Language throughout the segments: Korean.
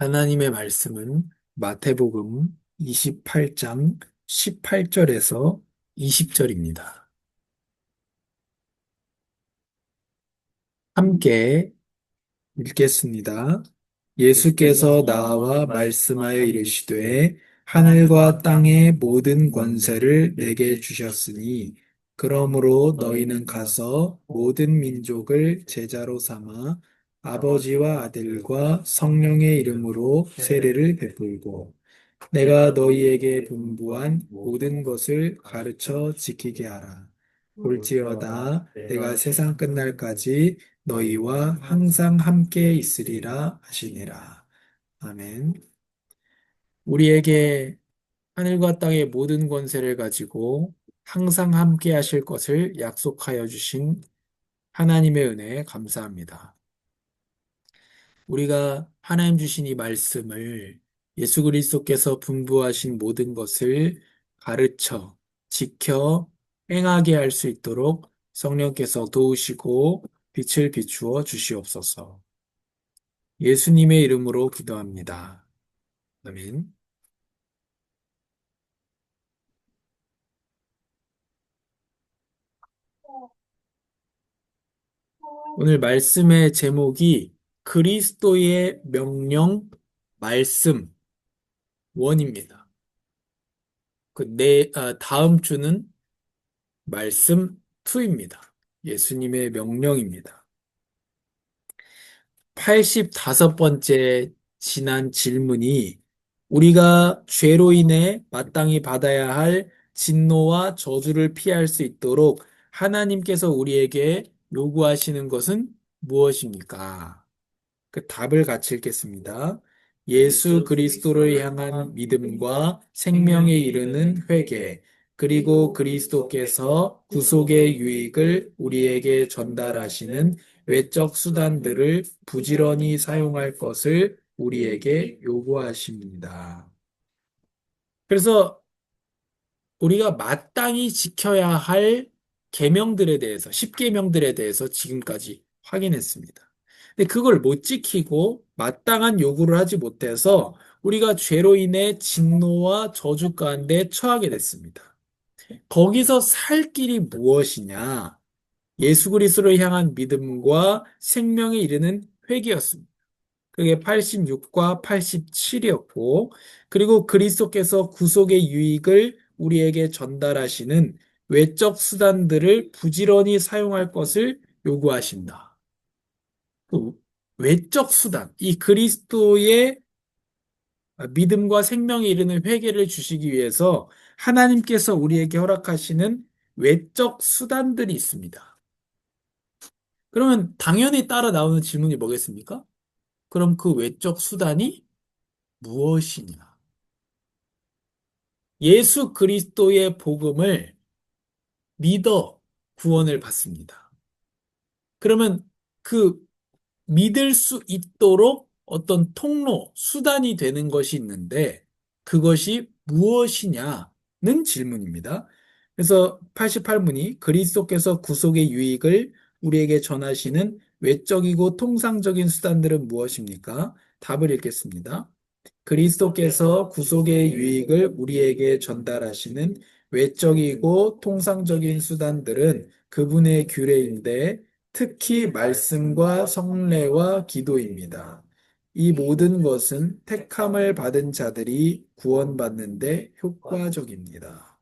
하나님의 말씀은 마태복음 28장 18절에서 20절입니다. 함께 읽겠습니다. 예수께서 나와 말씀하여 이르시되 하늘과 땅의 모든 권세를 내게 주셨으니 그러므로 너희는 가서 모든 민족을 제자로 삼아 아버지와 아들과 성령의 이름으로 세례를 베풀고 내가 너희에게 분부한 모든 것을 가르쳐 지키게 하라. 볼지어다 내가 세상 끝날까지 너희와 항상 함께 있으리라 하시니라. 아멘. 우리에게 하늘과 땅의 모든 권세를 가지고 항상 함께 하실 것을 약속하여 주신 하나님의 은혜에 감사합니다. 우리가 하나님 주신 이 말씀을 예수 그리스도께서 분부하신 모든 것을 가르쳐 지켜 행하게 할 수 있도록 성령께서 도우시고 빛을 비추어 주시옵소서. 예수님의 이름으로 기도합니다. 아멘. 오늘 말씀의 제목이 그리스도의 명령 말씀 원입니다. 그 내, 아, 다음 주는 말씀 2입니다. 예수님의 명령입니다. 85번째 지난 질문이 우리가 죄로 인해 마땅히 받아야 할 진노와 저주를 피할 수 있도록 하나님께서 우리에게 요구하시는 것은 무엇입니까? 그 답을 같이 읽겠습니다. 예수 그리스도를 향한 믿음과 생명에 이르는 회개, 그리고 그리스도께서 구속의 유익을 우리에게 전달하시는 외적 수단들을 부지런히 사용할 것을 우리에게 요구하십니다. 그래서 우리가 마땅히 지켜야 할 계명들에 대해서, 십계명들에 대해서 지금까지 확인했습니다. 근데 그걸 못 지키고 마땅한 요구를 하지 못해서 우리가 죄로 인해 진노와 저주 가운데 처하게 됐습니다. 거기서 살 길이 무엇이냐? 예수 그리스도를 향한 믿음과 생명에 이르는 회개였습니다. 그게 86과 87이었고, 그리고 그리스도께서 구속의 유익을 우리에게 전달하시는 외적 수단들을 부지런히 사용할 것을 요구하신다. 그 외적 수단, 이 그리스도의 믿음과 생명에 이르는 회개를 주시기 위해서 하나님께서 우리에게 허락하시는 외적 수단들이 있습니다. 그러면 당연히 따라 나오는 질문이 뭐겠습니까? 그럼 그 외적 수단이 무엇이냐? 예수 그리스도의 복음을 믿어 구원을 받습니다. 그러면 그 믿을 수 있도록 어떤 통로, 수단이 되는 것이 있는데 그것이 무엇이냐는 질문입니다. 그래서 88문이 그리스도께서 구속의 유익을 우리에게 전하시는 외적이고 통상적인 수단들은 무엇입니까? 답을 읽겠습니다. 그리스도께서 구속의 유익을 우리에게 전달하시는 외적이고 통상적인 수단들은 그분의 규례인데 특히 말씀과 성례와 기도입니다. 이 모든 것은 택함을 받은 자들이 구원받는데 효과적입니다.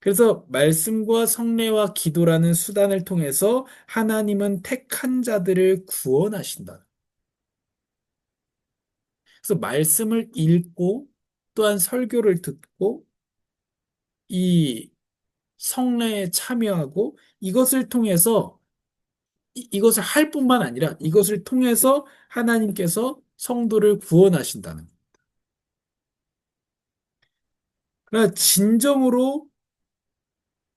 그래서 말씀과 성례와 기도라는 수단을 통해서 하나님은 택한 자들을 구원하신다. 그래서 말씀을 읽고 또한 설교를 듣고 이 성례에 참여하고 이것을 통해서 이것을 할 뿐만 아니라 이것을 통해서 하나님께서 성도를 구원하신다는 겁니다. 그러나 진정으로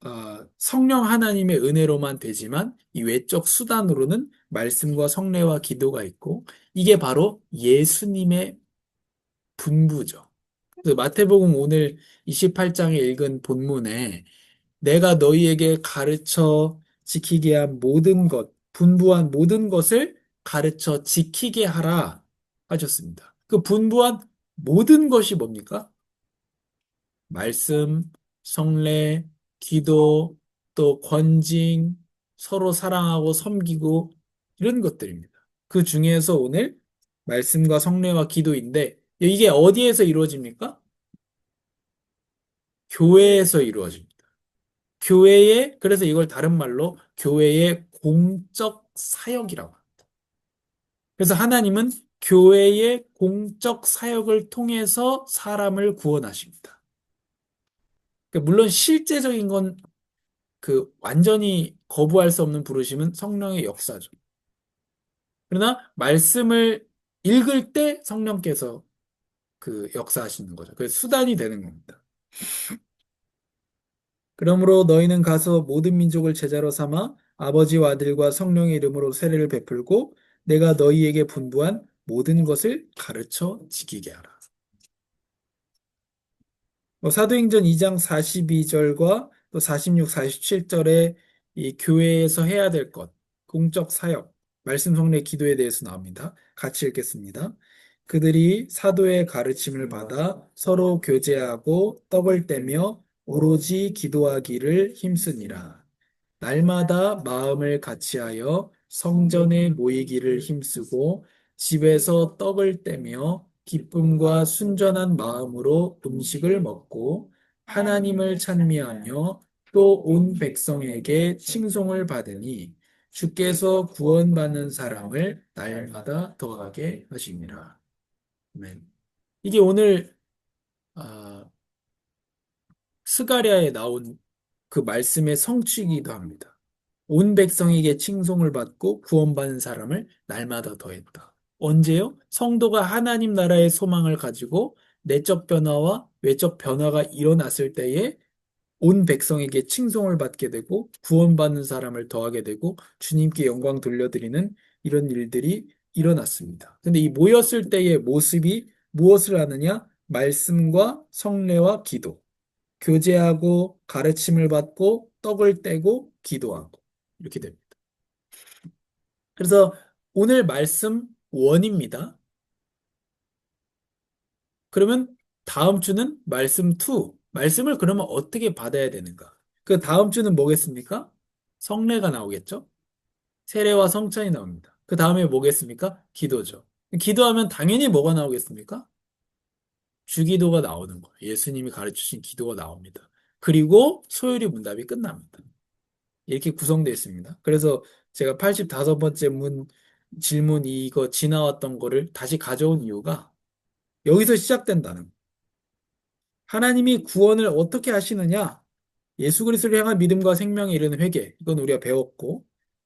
어, 성령 하나님의 은혜로만 되지만 이 외적 수단으로는 말씀과 성례와 기도가 있고 이게 바로 예수님의 분부죠. 마태복음 오늘 28장에 읽은 본문에 내가 너희에게 가르쳐 지키게 한 모든 것, 분부한 모든 것을 가르쳐 지키게 하라. 하셨습니다. 그 분부한 모든 것이 뭡니까? 말씀, 성례, 기도, 또 권징, 서로 사랑하고 섬기고 이런 것들입니다. 그 중에서 오늘 말씀과 성례와 기도인데 이게 어디에서 이루어집니까? 교회에서 이루어집니다. 교회의 그래서 이걸 다른 말로 교회의 공적 사역이라고 합니다. 그래서 하나님은 교회의 공적 사역을 통해서 사람을 구원하십니다. 그러니까 물론 실제적인 건 그 완전히 거부할 수 없는 부르심은 성령의 역사죠. 그러나 말씀을 읽을 때 성령께서 그 역사하시는 거죠. 그 수단이 되는 겁니다. 그러므로 너희는 가서 모든 민족을 제자로 삼아 아버지와 아들과 성령의 이름으로 세례를 베풀고 내가 너희에게 분부한 모든 것을 가르쳐 지키게 하라. 뭐 사도행전 2장 42절과 또 46, 47절에 이 교회에서 해야 될 것, 공적 사역, 말씀 성례 기도에 대해서 나옵니다. 같이 읽겠습니다. 그들이 사도의 가르침을 받아 서로 교제하고 떡을 떼며 오로지 기도하기를 힘쓰니라. 날마다 마음을 같이하여 성전에 모이기를 힘쓰고 집에서 떡을 떼며 기쁨과 순전한 마음으로 음식을 먹고 하나님을 찬미하며 또 온 백성에게 칭송을 받으니 주께서 구원받는 사람을 날마다 더하게 하십니다. 아멘. 이게 오늘 아, 스가랴에 나온 그 말씀의 성취이기도 합니다. 온 백성에게 칭송을 받고 구원받는 사람을 날마다 더했다. 언제요? 성도가 하나님 나라의 소망을 가지고 내적 변화와 외적 변화가 일어났을 때에 온 백성에게 칭송을 받게 되고 구원받는 사람을 더하게 되고 주님께 영광 돌려드리는 이런 일들이 일어났습니다. 근데 이 모였을 때의 모습이 무엇을 하느냐? 말씀과 성례와 기도. 교제하고 가르침을 받고 떡을 떼고 기도하고 이렇게 됩니다. 그래서 오늘 말씀 원입니다. 그러면 다음 주는 말씀 2. 말씀을 그러면 어떻게 받아야 되는가? 그 다음 주는 뭐겠습니까? 성례가 나오겠죠? 세례와 성찬이 나옵니다. 그 다음에 뭐겠습니까? 기도죠. 기도하면 당연히 뭐가 나오겠습니까? 주기도가 나오는 거예요. 예수님이 가르치신 기도가 나옵니다. 그리고 소요리 문답이 끝납니다. 이렇게 구성되어 있습니다. 그래서 제가 85번째 문, 질문 이거 지나왔던 거를 다시 가져온 이유가 여기서 시작된다는 거예요. 하나님이 구원을 어떻게 하시느냐? 예수 그리스도를 향한 믿음과 생명에 이르는 회개. 이건 우리가 배웠고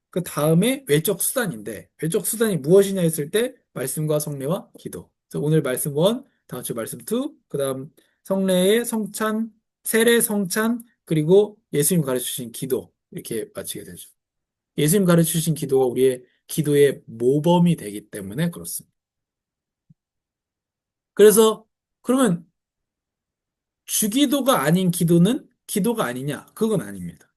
그 다음에 외적 수단인데 외적 수단이 무엇이냐 했을 때 말씀과 성례와 기도. 그래서 오늘 말씀 1, 다음 주 말씀 2, 그 다음 성례의 성찬, 세례 성찬, 그리고 예수님 가르치신 기도 이렇게 마치게 되죠. 예수님 가르치신 기도가 우리의 기도의 모범이 되기 때문에 그렇습니다. 그래서 그러면 주기도가 아닌 기도는 기도가 아니냐? 그건 아닙니다.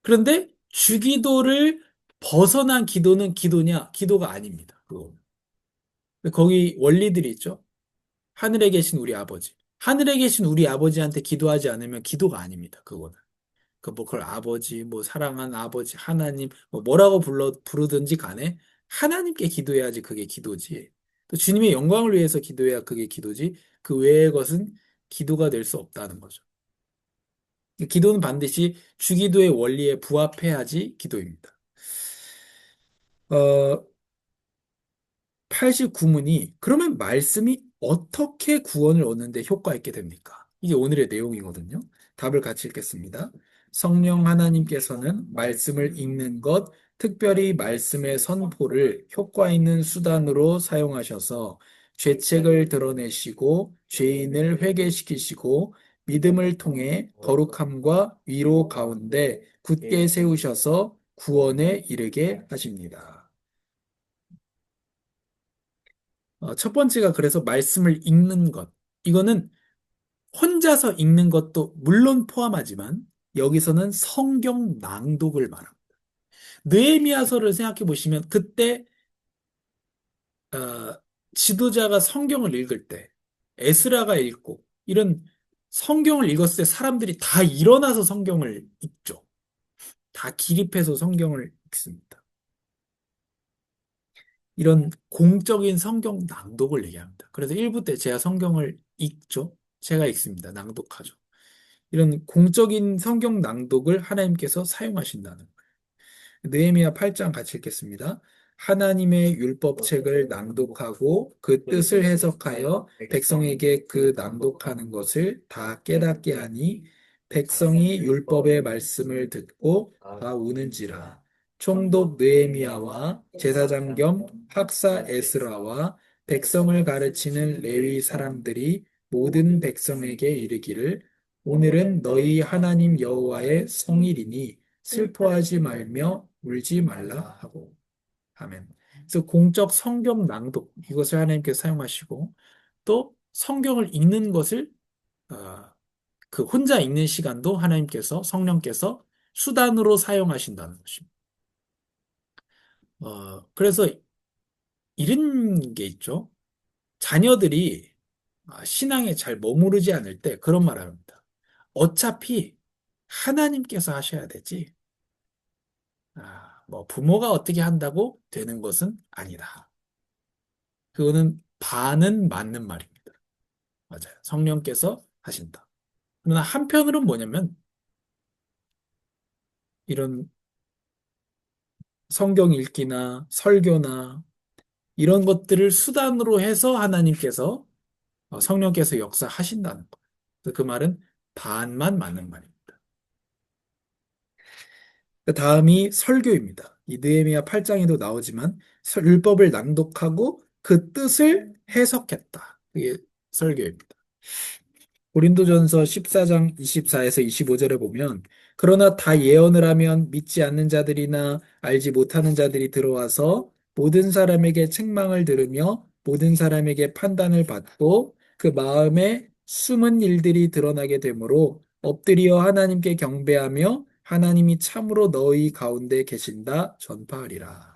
그런데 주기도를 벗어난 기도는 기도냐? 기도가 아닙니다. 그거. 거기 원리들이 있죠. 하늘에 계신 우리 아버지. 하늘에 계신 우리 아버지한테 기도하지 않으면 기도가 아닙니다. 그거는. 그 뭐 그걸 아버지, 뭐 사랑하는 아버지, 하나님, 뭐 뭐라고 불러 부르든지 간에 하나님께 기도해야지 그게 기도지. 또 주님의 영광을 위해서 기도해야 그게 기도지. 그 외의 것은 기도가 될 수 없다는 거죠. 기도는 반드시 주기도의 원리에 부합해야지 기도입니다. 어, 89문이 그러면 말씀이 어떻게 구원을 얻는데 효과 있게 됩니까? 이게 오늘의 내용이거든요. 답을 같이 읽겠습니다. 성령 하나님께서는 말씀을 읽는 것, 특별히 말씀의 선포를 효과 있는 수단으로 사용하셔서 죄책을 드러내시고 죄인을 회개시키시고 믿음을 통해 거룩함과 위로 가운데 굳게 세우셔서 구원에 이르게 하십니다. 어, 첫 번째가 그래서 말씀을 읽는 것. 이거는 혼자서 읽는 것도 물론 포함하지만 여기서는 성경 낭독을 말합니다. 느헤미야서를 생각해 보시면 그때 어, 지도자가 성경을 읽을 때, 에스라가 읽고, 이런 성경을 읽었을 때 사람들이 다 일어나서 성경을 읽죠. 다 기립해서 성경을 읽습니다. 이런 공적인 성경 낭독을 얘기합니다. 그래서 1부 때 제가 성경을 읽죠. 제가 읽습니다. 낭독하죠. 이런 공적인 성경 낭독을 하나님께서 사용하신다는. 느헤미야 8장 같이 읽겠습니다. 하나님의 율법책을 낭독하고 그 뜻을 해석하여 백성에게 그 낭독하는 것을 다 깨닫게 하니 백성이 율법의 말씀을 듣고 다 우는지라. 총독 느헤미야와 제사장 겸 학사 에스라와 백성을 가르치는 레위 사람들이 모든 백성에게 이르기를 오늘은 너희 하나님 여호와의 성일이니 슬퍼하지 말며 울지 말라 하고 아멘. 그래서 공적 성경 낭독 이것을 하나님께서 사용하시고 또 성경을 읽는 것을 어, 그 혼자 읽는 시간도 하나님께서 성령께서 수단으로 사용하신다는 것입니다. 어, 그래서 이런 게 있죠. 자녀들이 아, 신앙에 잘 머무르지 않을 때 그런 말을 합니다. 어차피 하나님께서 하셔야 되지. 아, 뭐 부모가 어떻게 한다고 되는 것은 아니다. 그거는 반은 맞는 말입니다. 맞아요. 성령께서 하신다. 그러나 한편으로는 뭐냐면 이런 성경 읽기나 설교나 이런 것들을 수단으로 해서 하나님께서 어, 성령께서 역사하신다는 거예요. 그 말은 반만 맞는 말입니다. 그 다음이 설교입니다. 이 느헤미야 8장에도 나오지만 율법을 낭독하고 그 뜻을 해석했다. 그게 설교입니다. 고린도전서 14장 24에서 25절에 보면 그러나 다 예언을 하면 믿지 않는 자들이나 알지 못하는 자들이 들어와서 모든 사람에게 책망을 들으며 모든 사람에게 판단을 받고 그 마음에 숨은 일들이 드러나게 되므로 엎드려 하나님께 경배하며 하나님이 참으로 너희 가운데 계신다 전파하리라.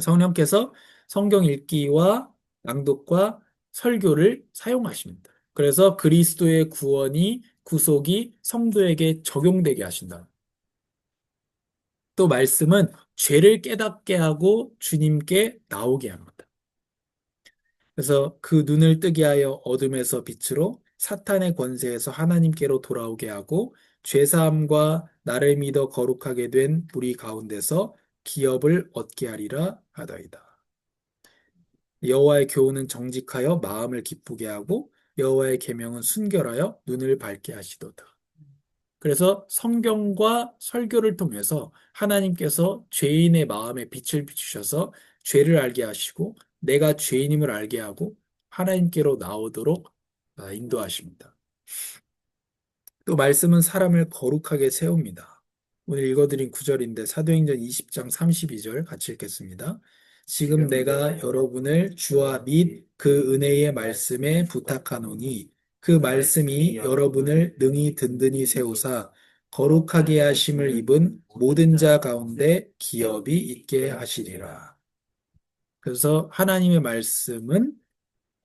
성령께서 성경 읽기와 낭독과 설교를 사용하십니다. 그래서 그리스도의 구원이 구속이 성도에게 적용되게 하신다. 또 말씀은 죄를 깨닫게 하고 주님께 나오게 합니다. 그래서 그 눈을 뜨게 하여 어둠에서 빛으로 사탄의 권세에서 하나님께로 돌아오게 하고 죄사함과 나를 믿어 거룩하게 된 우리 가운데서 기업을 얻게 하리라 하다이다. 여호와의 교훈은 정직하여 마음을 기쁘게 하고 여호와의 계명은 순결하여 눈을 밝게 하시도다. 그래서 성경과 설교를 통해서 하나님께서 죄인의 마음에 빛을 비추셔서 죄를 알게 하시고 내가 죄인임을 알게 하고 하나님께로 나오도록 아, 인도하십니다. 또 말씀은 사람을 거룩하게 세웁니다. 오늘 읽어드린 구절인데 사도행전 20장 32절 같이 읽겠습니다. 지금 내가 여러분을 주와 및 그 은혜의 말씀에 부탁하노니 그 말씀이 여러분을 능히 든든히 세우사 거룩하게 하심을 입은 모든 자 가운데 기업이 있게 하시리라. 그래서 하나님의 말씀은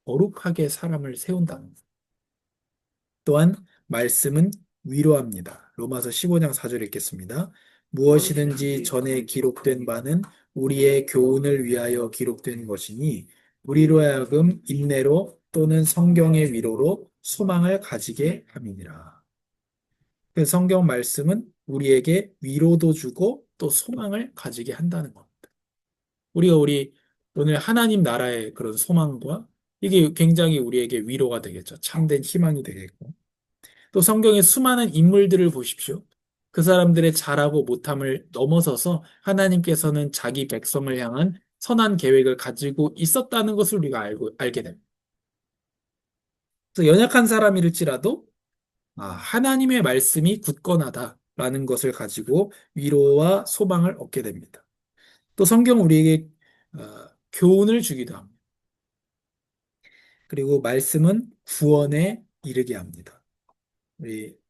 거룩하게 사람을 세운다. 또한 말씀은 위로합니다. 로마서 15장 4절 읽겠습니다. 무엇이든지 전에 기록된 바는 우리의 교훈을 위하여 기록된 것이니 우리로 하여금 인내로 또는 성경의 위로로 소망을 가지게 함이니라. 그 성경 말씀은 우리에게 위로도 주고 또 소망을 가지게 한다는 겁니다. 우리가 우리 오늘 하나님 나라의 그런 소망과 이게 굉장히 우리에게 위로가 되겠죠. 참된 희망이 되겠고. 또 성경의 수많은 인물들을 보십시오. 그 사람들의 잘하고 못함을 넘어서서 하나님께서는 자기 백성을 향한 선한 계획을 가지고 있었다는 것을 우리가 알고, 알게 됩니다. 그래서 연약한 사람일지라도 아, 하나님의 말씀이 굳건하다라는 것을 가지고 위로와 소망을 얻게 됩니다. 또 성경은 우리에게 어, 교훈을 주기도 합니다. 그리고 말씀은 구원에 이르게 합니다. 우리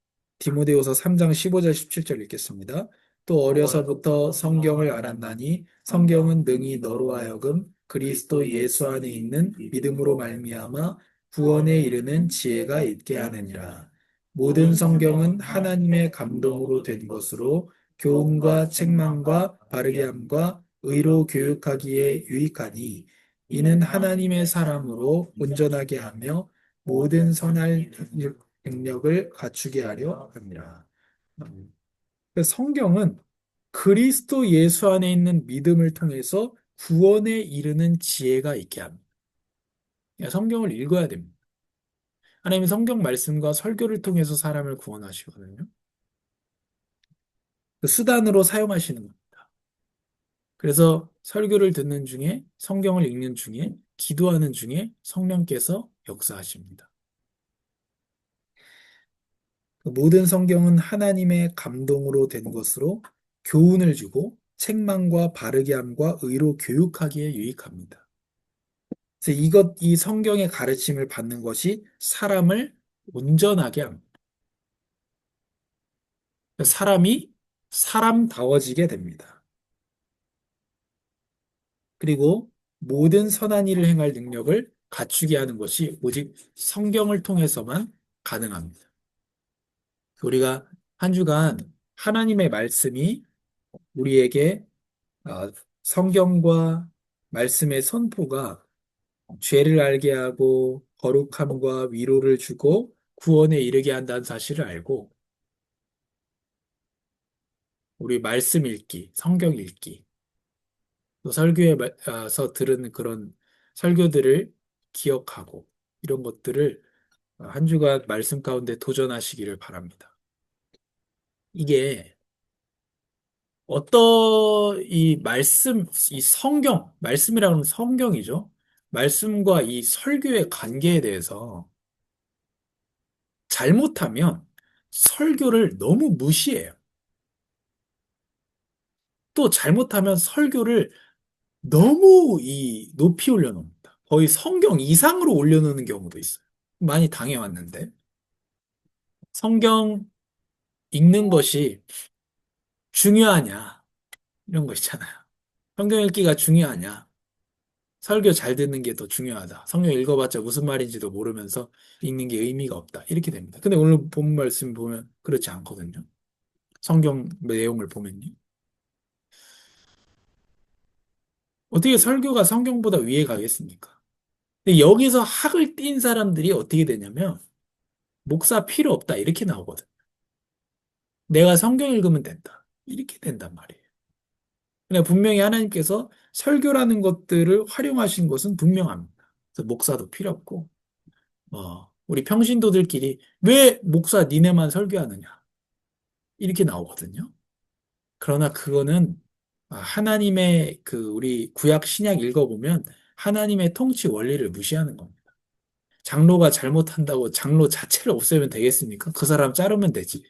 디모데후서 3장 15절 17절 읽겠습니다. 또 어려서부터 성경을 알았나니 성경은 능히 너로 하여금 그리스도 예수 안에 있는 믿음으로 말미암아 구원에 이르는 지혜가 있게 하느니라. 모든 성경은 하나님의 감동으로 된 것으로 교훈과 책망과 바르게 함과 의로 교육하기에 유익하니 이는 하나님의 사람으로 온전하게 하며 모든 선할 능력을 갖추게 하려 합니다. 성경은 그리스도 예수 안에 있는 믿음을 통해서 구원에 이르는 지혜가 있게 합니다. 성경을 읽어야 됩니다. 하나님이 성경 말씀과 설교를 통해서 사람을 구원하시거든요. 그 수단으로 사용하시는 겁니다. 그래서 설교를 듣는 중에, 성경을 읽는 중에, 기도하는 중에 성령께서 역사하십니다. 그 모든 성경은 하나님의 감동으로 된 것으로 교훈을 주고 책망과 바르게 함과 의로 교육하기에 유익합니다. 그래서 이것, 이 성경의 가르침을 받는 것이 사람을 온전하게 합니다. 사람이 사람다워지게 됩니다. 그리고 모든 선한 일을 행할 능력을 갖추게 하는 것이 오직 성경을 통해서만 가능합니다. 우리가 한 주간 하나님의 말씀이 우리에게 어, 성경과 말씀의 선포가 죄를 알게 하고 거룩함과 위로를 주고 구원에 이르게 한다는 사실을 알고 우리 말씀 읽기, 성경 읽기, 또 설교에서 들은 그런 설교들을 기억하고 이런 것들을 한 주간 말씀 가운데 도전하시기를 바랍니다. 이게 어떤 이 말씀, 이 성경, 말씀이라는 건 성경이죠. 말씀과 이 설교의 관계에 대해서 잘못하면 설교를 너무 무시해요. 또 잘못하면 설교를 너무 이 높이 올려놓습니다. 거의 성경 이상으로 올려놓는 경우도 있어요. 많이 당해왔는데. 성경 읽는 것이 중요하냐? 이런 거 있잖아요. 성경 읽기가 중요하냐? 설교 잘 듣는 게 더 중요하다. 성경 읽어봤자 무슨 말인지도 모르면서 읽는 게 의미가 없다. 이렇게 됩니다. 근데 오늘 본 말씀 보면 그렇지 않거든요. 성경 내용을 보면요. 어떻게 설교가 성경보다 위에 가겠습니까? 근데 여기서 학을 띈 사람들이 어떻게 되냐면 목사 필요 없다 이렇게 나오거든. 내가 성경 읽으면 된다. 이렇게 된단 말이에요. 그냥 분명히 하나님께서 설교라는 것들을 활용하신 것은 분명합니다. 그래서 목사도 필요 없고, 어, 우리 평신도들끼리 왜 목사 니네만 설교하느냐? 이렇게 나오거든요. 그러나 그거는 하나님의 그 우리 구약 신약 읽어보면 하나님의 통치 원리를 무시하는 겁니다. 장로가 잘못한다고 장로 자체를 없애면 되겠습니까? 그 사람 자르면 되지.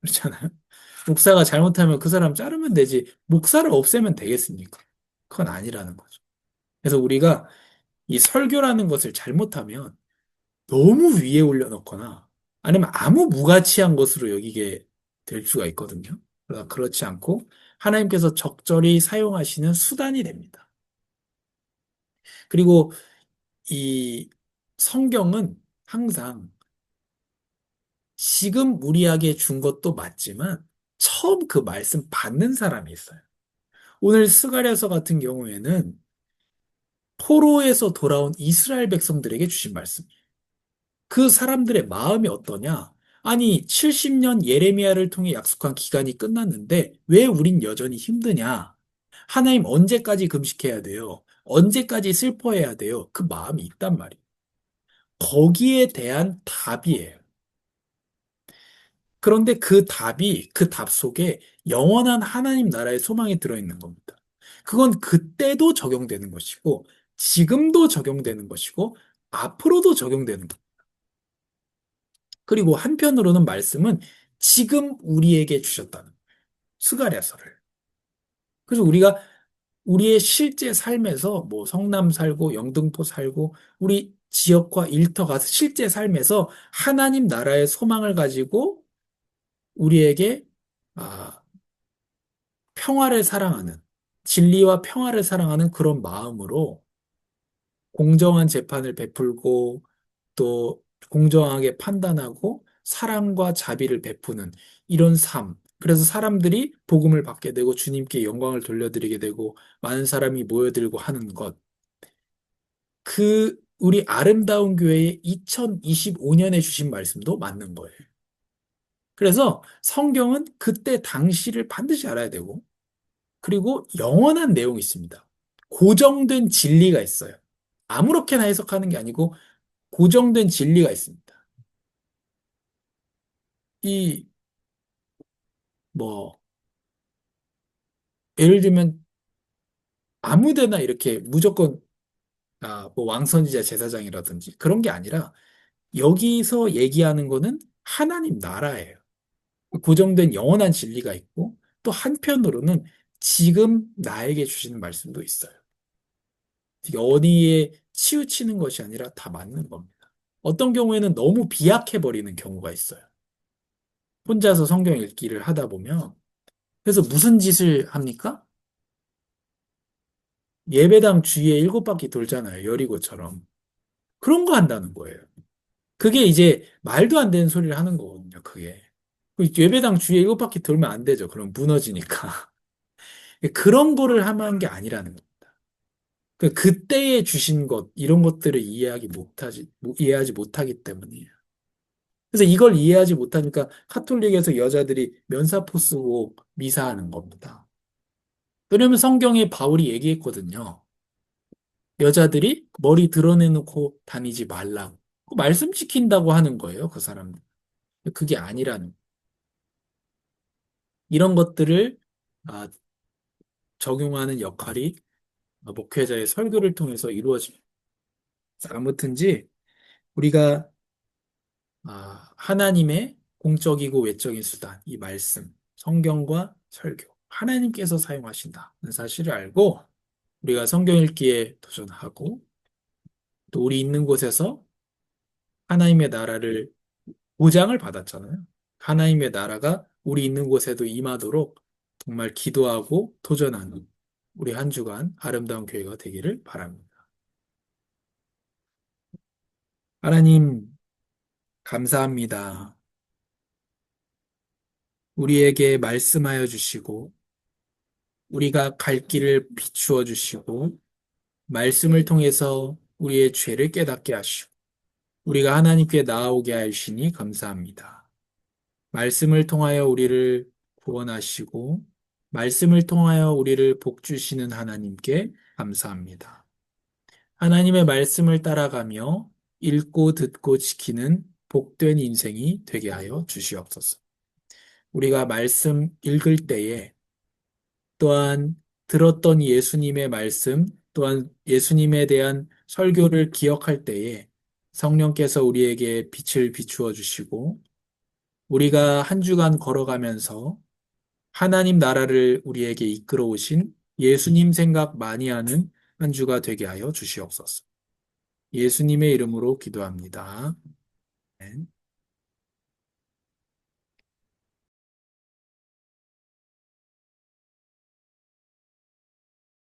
그렇잖아요. 목사가 잘못하면 그 사람 자르면 되지. 목사를 없애면 되겠습니까? 그건 아니라는 거죠. 그래서 우리가 이 설교라는 것을 잘못하면 너무 위에 올려놓거나 아니면 아무 무가치한 것으로 여기게 될 수가 있거든요. 그러나 그렇지 않고 하나님께서 적절히 사용하시는 수단이 됩니다. 그리고 이 성경은 항상 지금 우리에게 준 것도 맞지만 처음 그 말씀 받는 사람이 있어요. 오늘 스가랴서 같은 경우에는 포로에서 돌아온 이스라엘 백성들에게 주신 말씀이에요. 그 사람들의 마음이 어떠냐? 아니, 70년 예레미야를 통해 약속한 기간이 끝났는데 왜 우린 여전히 힘드냐? 하나님 언제까지 금식해야 돼요? 언제까지 슬퍼해야 돼요? 그 마음이 있단 말이에요. 거기에 대한 답이에요. 그런데 그 답이, 그 답 속에 영원한 하나님 나라의 소망이 들어있는 겁니다. 그건 그때도 적용되는 것이고, 지금도 적용되는 것이고, 앞으로도 적용되는 겁니다. 그리고 한편으로는 말씀은 지금 우리에게 주셨다는 거예요. 스가랴서를. 그래서 우리가 우리의 실제 삶에서 뭐 성남 살고 영등포 살고 우리 지역과 일터 가서 실제 삶에서 하나님 나라의 소망을 가지고 우리에게 아, 평화를 사랑하는 진리와 평화를 사랑하는 그런 마음으로 공정한 재판을 베풀고 또 공정하게 판단하고 사랑과 자비를 베푸는 이런 삶. 그래서 사람들이 복음을 받게 되고 주님께 영광을 돌려드리게 되고 많은 사람이 모여들고 하는 것. 그 우리 아름다운 교회의 2025년에 주신 말씀도 맞는 거예요. 그래서 성경은 그때 당시를 반드시 알아야 되고 그리고 영원한 내용이 있습니다. 고정된 진리가 있어요. 아무렇게나 해석하는 게 아니고 고정된 진리가 있습니다. 이, 뭐, 예를 들면 아무 데나 이렇게 무조건, 아, 뭐 왕선지자 제사장이라든지 그런 게 아니라 여기서 얘기하는 거는 하나님 나라예요. 고정된 영원한 진리가 있고 또 한편으로는 지금 나에게 주시는 말씀도 있어요. 어디에 치우치는 것이 아니라 다 맞는 겁니다. 어떤 경우에는 너무 비약해버리는 경우가 있어요. 혼자서 성경 읽기를 하다 보면. 그래서 무슨 짓을 합니까? 예배당 주위에 일곱 바퀴 돌잖아요. 여리고처럼. 그런 거 한다는 거예요. 그게 이제 말도 안 되는 소리를 하는 거거든요. 그게. 그 예배당 주위에 바퀴 돌면 안 되죠. 그럼 무너지니까. 그런 거를 하는 게 아니라는 겁니다. 그 그때에 주신 것, 이런 것들을 이해하기 못하지, 이해하지 못하기 때문이에요. 그래서 이걸 이해하지 못하니까 카톨릭에서 여자들이 면사포 쓰고 미사하는 겁니다. 왜냐면 성경에 바울이 얘기했거든요. 여자들이 머리 드러내놓고 다니지 말라고. 그 말씀 지킨다고 하는 거예요, 그 사람들. 그게 아니라는. 이런 것들을 아, 적용하는 역할이 목회자의 설교를 통해서 이루어집니다. 아무튼지 우리가 아, 하나님의 공적이고 외적인 수단, 이 말씀, 성경과 설교, 하나님께서 사용하신다는 사실을 알고 우리가 성경 읽기에 도전하고 또 우리 있는 곳에서 하나님의 나라를 보장을 받았잖아요. 하나님의 나라가 우리 있는 곳에도 임하도록 정말 기도하고 도전하는 우리 한 주간 아름다운 교회가 되기를 바랍니다. 하나님, 감사합니다. 우리에게 말씀하여 주시고, 우리가 갈 길을 비추어 주시고, 말씀을 통해서 우리의 죄를 깨닫게 하시고, 우리가 하나님께 나아오게 하시니 감사합니다. 말씀을 통하여 우리를 구원하시고, 말씀을 통하여 우리를 복주시는 하나님께 감사합니다. 하나님의 말씀을 따라가며 읽고 듣고 지키는 복된 인생이 되게 하여 주시옵소서. 우리가 말씀 읽을 때에 또한 들었던 예수님의 말씀, 또한 예수님에 대한 설교를 기억할 때에 성령께서 우리에게 빛을 비추어 주시고 우리가 한 주간 걸어가면서 하나님 나라를 우리에게 이끌어 오신 예수님 생각 많이 하는 한 주가 되게 하여 주시옵소서. 예수님의 이름으로 기도합니다.